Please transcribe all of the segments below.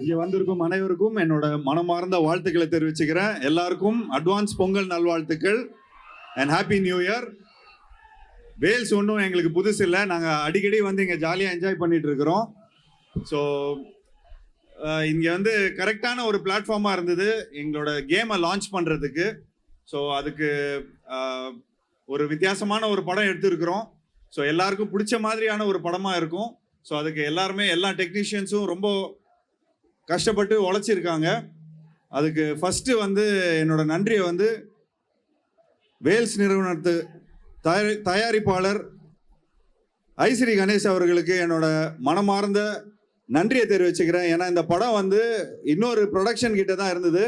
இங்க வந்திருக்கும் அனைவருக்கும் என்னோட மனமார்ந்த வாழ்த்துக்களை தெரிவிச்சுக்கிறேன். எல்லாருக்கும் அட்வான்ஸ் பொங்கல் நல்வாழ்த்துக்கள் and happy new year Vels ஒன்றும் எங்களுக்கு புதுசு இல்லை. நாங்கள் அடிக்கடி வந்து இங்கே ஜாலியாக என்ஜாய் பண்ணிட்டு இருக்கிறோம். ஸோ இங்கே வந்து கரெக்டான ஒரு பிளாட்ஃபார்மாக இருந்தது. எங்களோட கேமை லான்ச் பண்ணுறதுக்கு ஸோ அதுக்கு ஒரு வித்தியாசமான ஒரு படம் எடுத்திருக்கிறோம். ஸோ எல்லாருக்கும் பிடிச்ச மாதிரியான ஒரு படமாக இருக்கும். ஸோ அதுக்கு எல்லாருமே எல்லா டெக்னீஷியன்ஸும் ரொம்ப கஷ்டப்பட்டு உழைச்சிருக்காங்க. அதுக்கு ஃபஸ்ட்டு வந்து என்னோட நன்றியை வந்து வேல்ஸ் நிறுவனத்து தயாரி தயாரிப்பாளர் ஐஸ்ரீ கணேஷ் அவர்களுக்கு என்னோட மனமார்ந்த நன்றியை தெரிவிச்சுக்கிறேன். ஏன்னா இந்த படம் வந்து இன்னொரு ப்ரொடக்ஷன் கிட்ட தான் இருந்தது.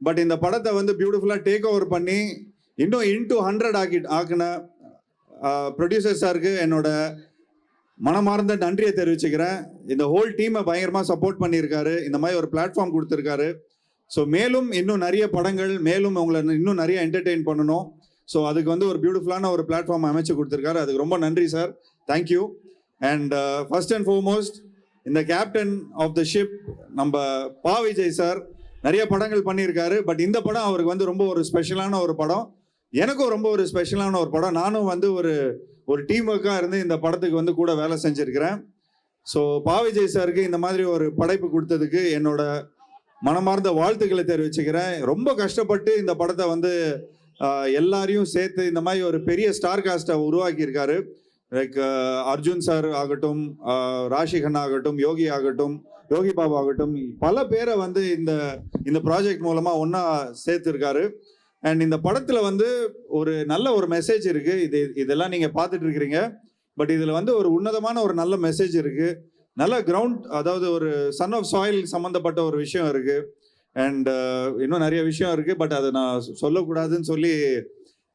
பட் இந்த படத்தை வந்து பியூட்டிஃபுல்லாக டேக் ஓவர் பண்ணி இன்னும் இன்டூ ஹண்ட்ரட் ஆக்கி ஆக்கின ப்ரொடியூசர் சாருக்கு என்னோட மனமார்ந்த நன்றியை தெரிவிச்சுக்கிறேன். இந்த ஹோல் டீமை பயங்கரமாக சப்போர்ட் பண்ணியிருக்காரு. இந்த மாதிரி ஒரு பிளாட்ஃபார்ம் கொடுத்துருக்காரு. ஸோ மேலும் இன்னும் நிறைய படங்கள் மேலும் உங்களை இன்னும் நிறைய என்டர்டெயின் பண்ணணும். ஸோ அதுக்கு வந்து ஒரு பியூட்டிஃபுல்லான ஒரு பிளாட்ஃபார்ம் அமைச்சு கொடுத்துருக்காரு. அதுக்கு ரொம்ப நன்றி sir thank you and first and foremost இந்த கேப்டன் ஆஃப் த ஷிப் நம்ம பா விஜய் சார் நிறைய படங்கள் பண்ணியிருக்காரு. பட் இந்த படம் அவருக்கு வந்து ரொம்ப ஒரு ஸ்பெஷலான ஒரு படம். எனக்கும் ரொம்ப ஒரு ஸ்பெஷலான ஒரு படம். நானும் வந்து ஒரு ஒரு டீம் ஒர்க்காக இருந்து இந்த படத்துக்கு வந்து கூட வேலை செஞ்சுருக்கிறேன். ஸோ பாவிஜய் சாருக்கு இந்த மாதிரி ஒரு படைப்பு கொடுத்ததுக்கு என்னோட மனமார்ந்த வாழ்த்துக்களை தெரிவிச்சுக்கிறேன். ரொம்ப கஷ்டப்பட்டு இந்த படத்தை வந்து எல்லாரையும் சேர்த்து இந்த மாதிரி ஒரு பெரிய ஸ்டார் காஸ்ட்டை உருவாக்கியிருக்காரு. லைக் அர்ஜுன் சார் ஆகட்டும் ஆஹ், ராஷி கண்ணா ஆகட்டும் யோகி ஆகட்டும் யோகி பாபு ஆகட்டும் பல பேரை வந்து இந்த இந்த ப்ராஜெக்ட் மூலமாக ஒன்றா சேர்த்துருக்காரு. அண்ட் இந்த படத்துல வந்து ஒரு நல்ல ஒரு மெசேஜ் இருக்கு. இது இதெல்லாம் நீங்க பார்த்துட்டு இருக்கிறீங்க. பட் இதுல வந்து ஒரு உன்னதமான ஒரு நல்ல மெசேஜ் இருக்கு. நல்ல கிரவுண்ட் அதாவது ஒரு சன் ஆஃப் சாயில் சம்மந்தப்பட்ட ஒரு விஷயம் இருக்கு. அண்ட் uh, இன்னும் நிறைய விஷயம் இருக்கு. பட் அதை நான் சொல்லக்கூடாதுன்னு சொல்லி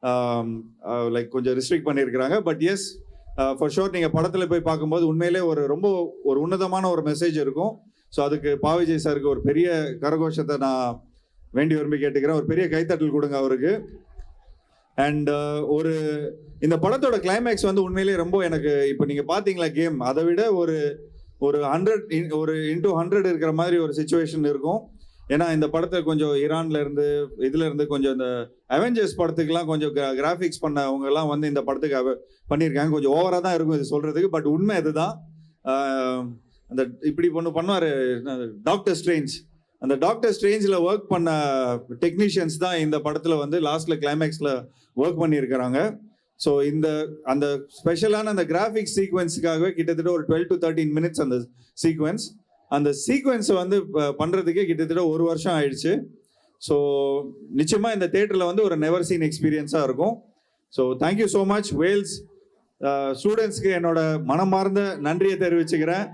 um, uh, லைக் கொஞ்சம் ரிஸ்ட்ரிக்ட் பண்ணியிருக்கிறாங்க. But S for uh, sure நீங்கள் படத்தில் போய் பார்க்கும்போது உண்மையிலே ஒரு ரொம்ப ஒரு உன்னதமான ஒரு மெசேஜ் இருக்கும். ஸோ அதுக்கு பாவிஜய் சாருக்கு ஒரு பெரிய கரகோஷத்தை நான் வேண்டி விரும்பி கேட்டுக்கிறேன். ஒரு பெரிய கைத்தட்டல் கொடுங்க அவருக்கு. அண்ட் uh, ஒரு இந்த படத்தோட கிளைமேக்ஸ் வந்து உண்மையிலேயே ரொம்ப எனக்கு இப்போ நீங்கள் பார்த்தீங்களா கேம்? அதை விட ஒரு ஒரு ஹண்ட்ரட் ஒரு இன்டூ ஹண்ட்ரட் இருக்கிற மாதிரி ஒரு சுச்சுவேஷன் இருக்கும். ஏன்னா இந்த படத்தை கொஞ்சம் ஈரான்ல இருந்து இதுல இருந்து கொஞ்சம் இந்த அவெஞ்சர்ஸ் படத்துக்குலாம் கொஞ்சம் கிராஃபிக்ஸ் பண்ணவங்க எல்லாம் வந்து இந்த படத்துக்கு அவ- பண்ணியிருக்காங்க. கொஞ்சம் ஓவரா தான் இருக்கும் இது சொல்றதுக்கு. பட் உண்மை இதுதான் அந்த இப்படி ஒன்று பண்ணுவார் டாக்டர் ஸ்ட்ரேஞ்ச் அந்த டாக்டர் ஸ்ட்ரேஞ்சில் ஒர்க் பண்ண டெக்னீஷியன்ஸ் தான் இந்த படத்தில் வந்து லாஸ்ட்டில் கிளைமேக்ஸில் ஒர்க் பண்ணியிருக்கிறாங்க. ஸோ இந்த அந்த ஸ்பெஷலான அந்த கிராஃபிக்ஸ் சீக்வன்ஸுக்காகவே கிட்டத்தட்ட ஒரு டுவெல் டு தேர்ட்டீன் மினிட்ஸ் அந்த சீக்வன்ஸ் அந்த சீக்வன்ஸை வந்து ப- கிட்டத்தட்ட ஒரு வருஷம் ஆயிடுச்சு. ஸோ நிச்சயமாக இந்த தேட்டரில் வந்து ஒரு நெவர் சீன் எக்ஸ்பீரியன்ஸாக இருக்கும். So thank you so much Vels ஸ்டூடெண்ட்ஸ்க்கு என்னோட மனமார்ந்த நன்றியை தெரிவிச்சுக்கிறேன்.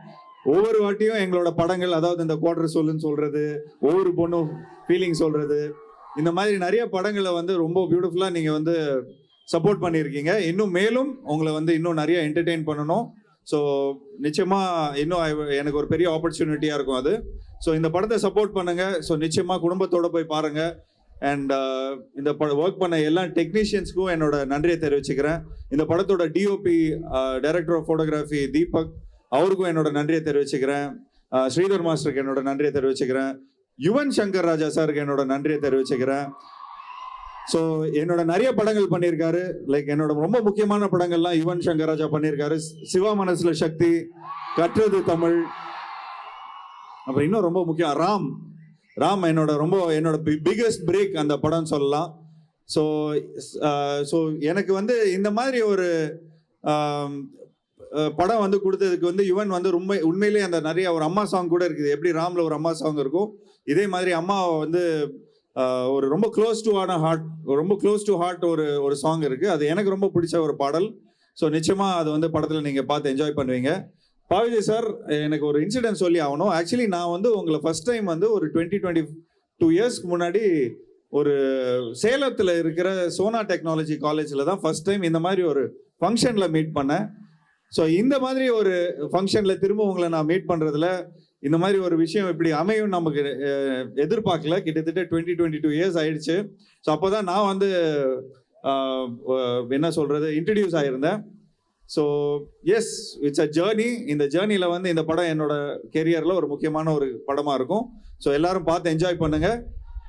ஒவ்வொரு வாட்டியும் எங்களோட படங்கள் அதாவது இந்த குவார்டர் சொல்லுன்னு சொல்றது ஒவ்வொரு பொண்ணும் ஃபீலிங் சொல்றது இந்த மாதிரி நிறைய படங்களை வந்து ரொம்ப பியூட்டிஃபுல்லாக நீங்கள் வந்து சப்போர்ட் பண்ணியிருக்கீங்க. இன்னும் மேலும் உங்களை வந்து இன்னும் நிறைய என்டர்டெயின் பண்ணணும். ஸோ நிச்சயமாக இன்னும் எனக்கு ஒரு பெரிய ஆப்பர்ச்சுனிட்டியாக இருக்கும் அது. ஸோ இந்த படத்தை சப்போர்ட் பண்ணுங்க. ஸோ நிச்சயமாக குடும்பத்தோடு போய் பாருங்க. அண்ட் uh, இந்த பட ஒர்க் பண்ண எல்லா டெக்னீஷியன்ஸ்க்கும் என்னோட நன்றியை தெரிவிச்சுக்கிறேன். இந்த படத்தோட DOP director of photography Deepak அவருக்கும் என்னோட நன்றியை தெரிவிச்சுக்கிறேன். ஸ்ரீதர் மாஸ்டருக்கு என்னோட நன்றியை தெரிவிச்சுக்கிறேன். யுவன் சங்கர் ராஜா சாருக்கு என்னோட நன்றியை தெரிவிச்சுக்கிறேன். ஸோ என்னோட நிறைய படங்கள் பண்ணியிருக்காரு. லைக் என்னோட ரொம்ப முக்கியமான படங்கள்லாம் யுவன் சங்கர் ராஜா பண்ணியிருக்காரு. சிவா மனசுல சக்தி கற்றது தமிழ். அப்புறம் இன்னும் ரொம்ப முக்கியம் ராம். ராம் என்னோட ரொம்ப என்னோட பிக்கஸ்ட் பிரேக் அந்த படம் சொல்லலாம். ஸோ ஸோ எனக்கு வந்து இந்த மாதிரி ஒரு படம் வந்து கொடுத்ததுக்கு வந்து யுவன் வந்து ரொம்ப உண்மையிலேயே அந்த நிறைய ஒரு அம்மா சாங் கூட இருக்குது. எப்படி ராம்ல ஒரு அம்மா சாங் இருக்கும் இதே மாதிரி அம்மா வந்து ஒரு ரொம்ப க்ளோஸ் டு ஆன ஹார்ட் ரொம்ப க்ளோஸ் டு ஹார்ட் ஒரு ஒரு சாங் இருக்கு. அது எனக்கு ரொம்ப பிடிச்ச ஒரு பாடல். ஸோ நிச்சயமா அது வந்து படத்தில் நீங்க பார்த்து என்ஜாய் பண்ணுவீங்க. பாவிஜய் சார் எனக்கு ஒரு இன்சிடென்ட் சொல்லி ஆகணும். ஆக்சுவலி நான் வந்து உங்களை ஃபர்ஸ்ட் டைம் வந்து ஒரு டுவெண்ட்டி டுவெண்ட்டி டூ இயர்ஸ்க்கு முன்னாடி ஒரு சேலத்தில் இருக்கிற சோனா டெக்னாலஜி காலேஜில் தான் ஃபர்ஸ்ட் டைம் இந்த மாதிரி ஒரு ஃபங்க்ஷனில் மீட் பண்ணேன். ஸோ இந்த மாதிரி ஒரு ஃபங்க்ஷனில் திரும்ப உங்களை நான் மீட் பண்ணுறதுல இந்த மாதிரி ஒரு விஷயம் இப்படி அமையும் நமக்கு எதிர்பார்க்கல. கிட்டத்தட்ட டுவெண்ட்டி டுவெண்ட்டி டூ இயர்ஸ் ஆயிடுச்சு. ஸோ அப்போ தான் நான் வந்து என்ன சொல்கிறது introduce ஆகியிருந்தேன் so yes it's a journey இந்த ஜேர்னியில் வந்து இந்த படம் என்னோட கெரியரில் ஒரு முக்கியமான ஒரு படமாக இருக்கும். ஸோ எல்லாரும் பார்த்து என்ஜாய் பண்ணுங்க.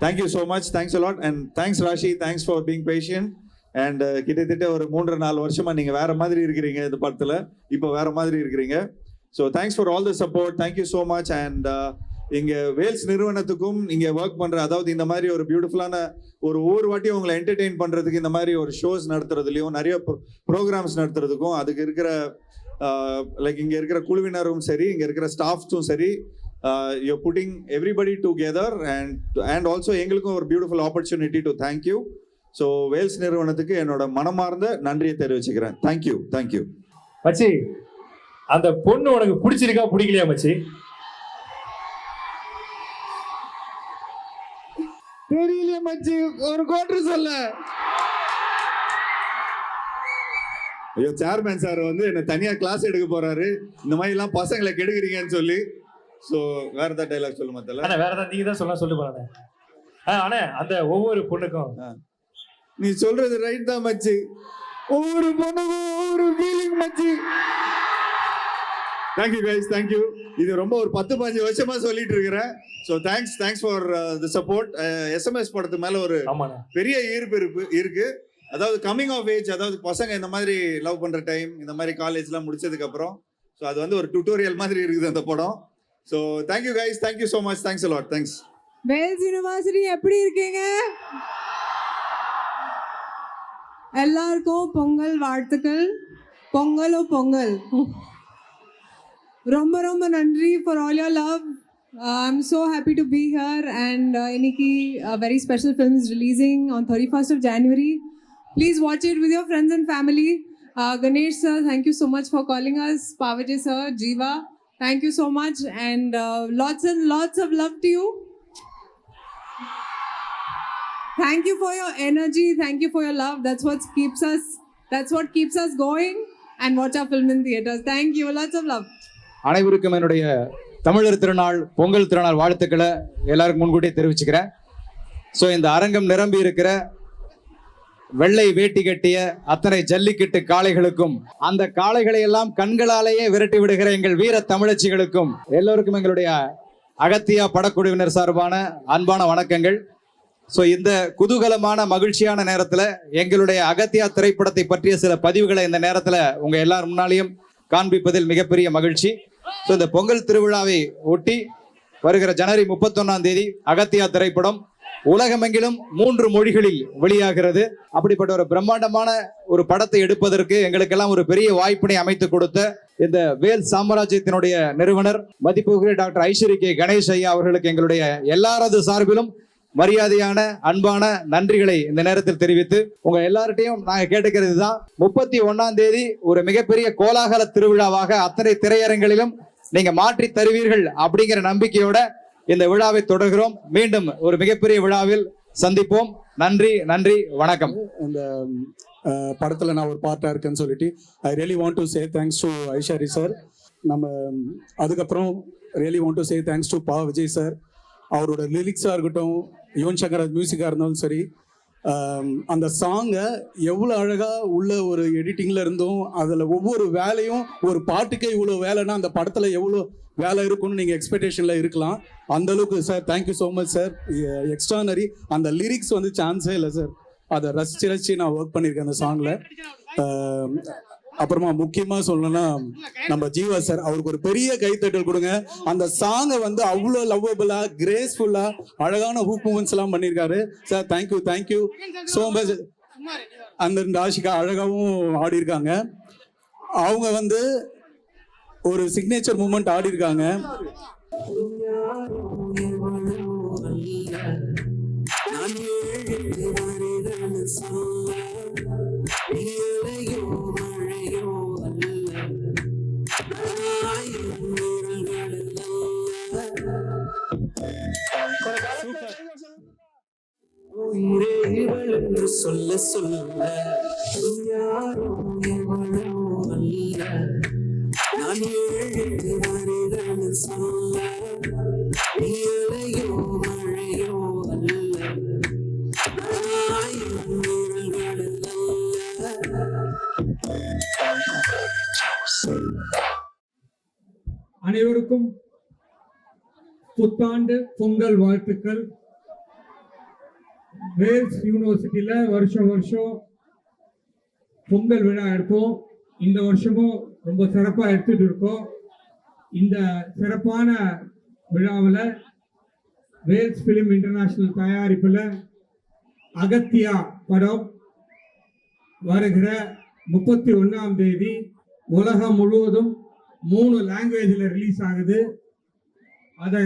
Thank you so much thanks a lot and thanks Rashi thanks for being patient and uh, கிட்டத்தட்ட ஒரு மூன்று நாலு வருஷமா நீங்க வேற மாதிரி இருக்கிறீங்க இந்த படத்துல. இப்போ வேற மாதிரி இருக்கிறீங்க. So thanks for all the support thank you so much and இங்கே இங்க வேல்ஸ் நிறுவனத்துக்கும் இங்க ஒர்க் பண்ற அதாவது இந்த மாதிரி ஒரு பியூட்டிஃபுல்லான ஒரு ஒவ்வொரு வாட்டியும் உங்களை என்டர்டெயின் பண்றதுக்கு இந்த மாதிரி ஒரு ஷோஸ் நடத்துறதுலையும் நிறைய ப்ரோக்ராம்ஸ் நடத்துறதுக்கும் அதுக்கு இருக்கிற uh, லைக் இங்க இருக்கிற குழுவினரும் சரி இங்க இருக்கிற ஸ்டாஃப்ஸும் சரி you putting everybody together and and also எங்களுக்கும் ஒரு beautiful opportunity to thank you so Vels நிறுவனத்துக்கு என்னோட மனமார்ந்த நன்றியை தெரிவிச்சுக்கிறேன். தேங்க்யூ தேங்க்யூ மச்சி அந்த பொண்ணு உனக்கு பிடிச்சிருக்கா பிடிக்கலையா மச்சி? தெரியல மச்சி. ஒரு கோட்ரு சொல்ல. ஐயோ சேர்மேன் சார் வந்து என்ன தனியா கிளாஸ் எடுக்க போறாரு. இந்த மாதிரி எல்லாம் பசங்களை கெடுக்குறீங்கன்னு சொல்லி. ஸோ வேற ஏதாவது டைலாக் சொல்லுமா தெரியல அண்ணா வேற ஏதாவது நீங்க தான் சொல்ல சொல்லு போறானே அண்ணே அந்த ஒவ்வொரு பொண்ணுக்கும் நீ சொல்றது ரைட் தான் மச்சி. ஒவ்வொரு பொண்ணுக்கும் ஒவ்வொரு ஃபீலிங் மச்சி. தேங்க்யூ கைஸ் தேங்க்யூ இது ரொம்ப ஒரு பத்து பதினஞ்சு வருஷமா சொல்லிட்டு இருக்கிறேன். So thanks thanks for the support SMS படத்து மேல ஒரு பெரிய ஈர்ப்பு இருக்கு இருக்கு. அதாவது கம்மிங் ஆஃப் ஏஜ் அதாவது பசங்க இந்த மாதிரி லவ் பண்ற டைம் இந்த மாதிரி காலேஜ்லாம் முடிச்சதுக்கு அப்புறம் ஸோ அது வந்து ஒரு டுட்டோரியல் மாதிரி இருக்குது அந்த படம். So thank you guys thank you so much thanks a lot thanks Vels university எப்படி இருக்கீங்க? எல்லாருக்கும் பொங்கல் வாழ்த்துக்கள். பொங்கலோ பொங்கல். ரொம்ப ரொம்ப நன்றி for all your love I am so happy to be here and இன்னைக்கு very special films releasing on thirty first of January please watch it with your friends and family Ganesh sir thank you so much for calling us பாவஜே sir Jeeva thank you so much and lots and lots of love to you thank you for your energy. Thank you for your love. That's what keeps us that's what keeps us going and watch our film in theaters. Thank you. Lots of love. அனைவருக்கும் என்னுடைய தமிழர் திருநாள் பொங்கல் திருநாள் வாழ்த்துக்களை எல்லாருக்கும் முன்கூட்டியே தெரிவிச்சுக்கிறேன். So இந்த அரங்கம் நிரம்பி இருக்கிற வெள்ளை வேட்டி கட்டிய அத்தனை ஜல்லிக்கட்டு காளைகளுக்கும் அந்த காளைகளை எல்லாம் கண்களாலேயே விரட்டி விடுகிற எங்கள் வீர தமிழச்சிகளுக்கும் எல்லோருக்கும் எங்களுடைய அகத்தியா படக்குழுவினர் சார்பான அன்பான வணக்கங்கள். ஸோ இந்த குதூகலமான மகிழ்ச்சியான நேரத்தில் எங்களுடைய அகத்தியா திரைப்படத்தை பற்றிய சில பதிவுகளை இந்த நேரத்தில் உங்கள் எல்லார் முன்னாலையும் காண்பிப்பதில் மிகப்பெரிய மகிழ்ச்சி. ஸோ இந்த பொங்கல் திருவிழாவை ஒட்டி வருகிற ஜனவரி முப்பத்தொன்னாம் தேதி அகத்தியா திரைப்படம் உலகமெங்கிலும் மூன்று மொழிகளில் வெளியாகிறது. அப்படிப்பட்ட ஒரு பிரம்மாண்டமான ஒரு படத்தை எடுப்பதற்கு எங்களுக்கெல்லாம் ஒரு பெரிய வாய்ப்பினை அமைத்து கொடுத்த இந்த வேல் சாம்ராஜ்யத்தினுடைய நிறுவனர் மதிப்புகிற டாக்டர் ஐஸ்வரி கே கணேஷ் ஐயா அவர்களுக்கு எங்களுடைய எல்லாரது சார்பிலும் மரியாதையான அன்பான நன்றிகளை இந்த நேரத்தில் தெரிவித்து உங்க எல்லார்ட்டையும் நாங்க கேட்டுக்கிறது தான் முப்பத்தி ஒன்னாம் தேதி ஒரு மிகப்பெரிய கோலாகல திருவிழாவாக அத்தனை திரையரங்களிலும் நீங்க மாற்றி தருவீர்கள் அப்படிங்கிற நம்பிக்கையோட இந்த விழாவை தொடர்கிறோம். மீண்டும் ஒரு மிகப்பெரிய விழாவில் சந்திப்போம். நன்றி நன்றி வணக்கம். இந்த படத்தில் படத்துல நான் ஒரு பார்ட்டா இருக்கேன்னு சொல்லிட்டு I really want to say thanks to Ishari sir நம்ம அதுக்கப்புறம் really want to say thanks to Pa Vijay sir அவரோட லிரிக்ஸாக இருக்கட்டும் யுவன் சங்கர் மியூசிக்காக இருந்தாலும் சரி அந்த சாங்கை எவ்வளோ அழகாக உள்ள ஒரு எடிட்டிங்கில் இருந்தும் அதில் ஒவ்வொரு வேலையும் ஒரு பாட்டுக்கே இவ்வளோ வேலைன்னா அந்த படத்தில் எவ்வளோ வேலை இருக்கும்னு நீங்கள் எக்ஸ்பெக்டேஷனில் இருக்கலாம். அந்த அளவுக்கு sir thank you so much sir extraordinary அந்த லிரிக்ஸ் வந்து சான்ஸே இல்லை சார் அதை ரசிச்சு ரசித்து நான் ஒர்க் பண்ணியிருக்கேன் அந்த சாங்கில் அப்புறமா முக்கியமாக சொல்லணும்னா நம்ம ஜீவா சார் அவருக்கு ஒரு பெரிய கைத்தட்டல் கொடுங்க. அந்த சாங்கை வந்து அவ்வளோ லவ்வபிளா கிரேஸ்ஃபுல்லாக அழகான ஹூப் மூமெண்ட்ஸ் எல்லாம் பண்ணியிருக்காரு. Sir thank you thank you so much அந்த ரெண்டு ஆஷிகா அழகாகவும் ஆடியிருக்காங்க. அவங்க வந்து ஒரு சிக்னேச்சர் மூமெண்ட் ஆடியிருக்காங்க. உயிரே சொல்ல சொல்ல யாரும் எவ்வளவு அனைவருக்கும் புத்தாண்டு பொங்கல் வாழ்த்துக்கள். வேல்ஸ் யூனிவர்சிட்டியில் வருஷம் வருஷம் பொங்கல் விழா எடுப்போம். இந்த வருஷமும் ரொம்ப சிறப்பாக எடுத்துகிட்டு இருக்கோம். இந்த சிறப்பான விழாவில் வேல்ஸ் ஃபிலிம் இன்டர்நேஷ்னல் தயாரிப்பில் அகத்தியா படம் வருகிற முப்பத்தி ஒன்றாம் தேதி உலகம் முழுவதும் மூணு லாங்குவேஜில் ரிலீஸ் ஆகுது. அதை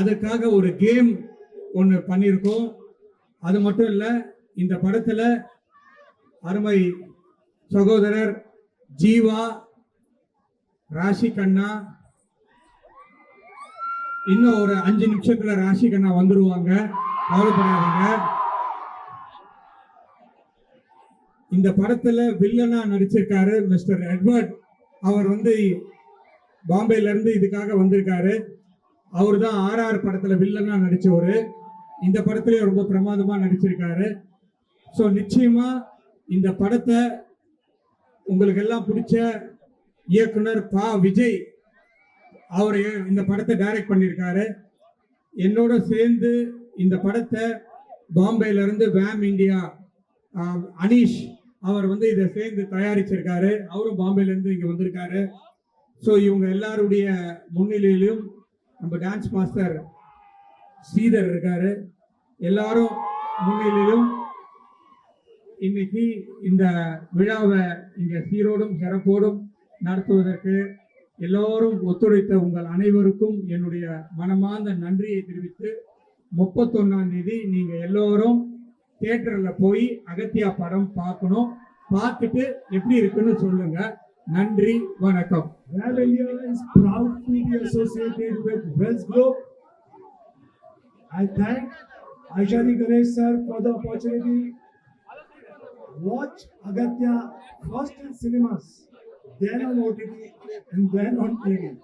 அதுக்காக ஒரு கேம் ஒன்று பண்ணியிருக்கோம். அது மட்டும் இல்லை இந்த படத்தில் அருமை சகோதரர் ஜீவா ராஷி கண்ணா இன்னும் ஒரு அஞ்சு நிமிஷத்துல ராஷி கண்ணா வந்துருவாங்க. கவலைப்படாதீங்க. இந்த படத்துல வில்லனா நடிச்சிருக்காரு மிஸ்டர் எட்வர்ட். அவர் வந்து பாம்பேல இருந்து இதுக்காக வந்திருக்காரு. அவர் தான் ஆர்ஆர் படத்துல வில்லனா நடிச்சவரு. இந்த படத்துலேயே ரொம்ப பிரமாதமாக நடிச்சிருக்காரு. ஸோ நிச்சயமாக இந்த படத்தை உங்களுக்கு எல்லாம் பிடிச்ச இயக்குனர் பா. விஜய் அவர் இந்த படத்தை டைரக்ட் பண்ணியிருக்காரு. என்னோட சேர்ந்து இந்த படத்தை பாம்பேலேருந்து வேம் இந்தியா அனீஷ் அவர் வந்து இதை சேர்ந்து தயாரிச்சிருக்காரு. அவரும் பாம்பேலேருந்து இங்கே வந்திருக்காரு. ஸோ இவங்க எல்லாருடைய முன்னிலையிலும் நம்ம டான்ஸ் மாஸ்டர் ஸ்ரீதர் இருக்காரு. எல்லாரும் முன்னிலையிலும் இன்னைக்கு இந்த விழாவை இங்க சீரோடும் சிறப்போடும் நடத்துவதற்கு எல்லோரும் ஒத்துழைத்த உங்கள் அனைவருக்கும் என்னுடைய மனமார்ந்த நன்றியை தெரிவித்து முப்பத்தொன்னாம் தேதி நீங்க எல்லோரும் தியேட்டர்ல போய் அகத்தியா படம் பார்க்கணும். பார்த்துட்டு எப்படி இருக்குன்னு சொல்லுங்க. நன்றி வணக்கம். Ram India is proud to be associated with Wells Globe. I thank Aishani Ganesh sir for the opportunity. Watch Agatya first in cinemas, then on OTT, and then on TV.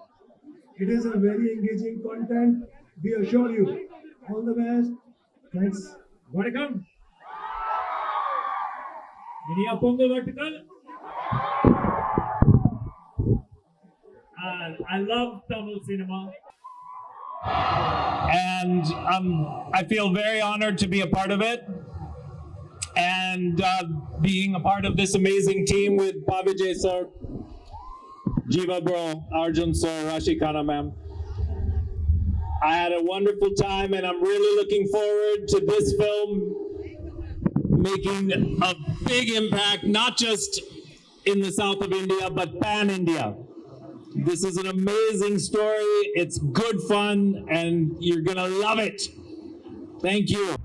It is a very engaging content. We assure you. All the best. Thanks. Welcome. Inia Pongo Vertical. I love Tamil cinema. And um, I feel very honored to be a part of it. And uh, being a part of this amazing team with Pavijay sir, Jiva bro, Arjun sir, Rashi Khanna ma'am. I had a wonderful time and I'm really looking forward to this film making a big impact, not just in the south of India, but pan India. This is an amazing story. It's good fun, and you're gonna love it. Thank you.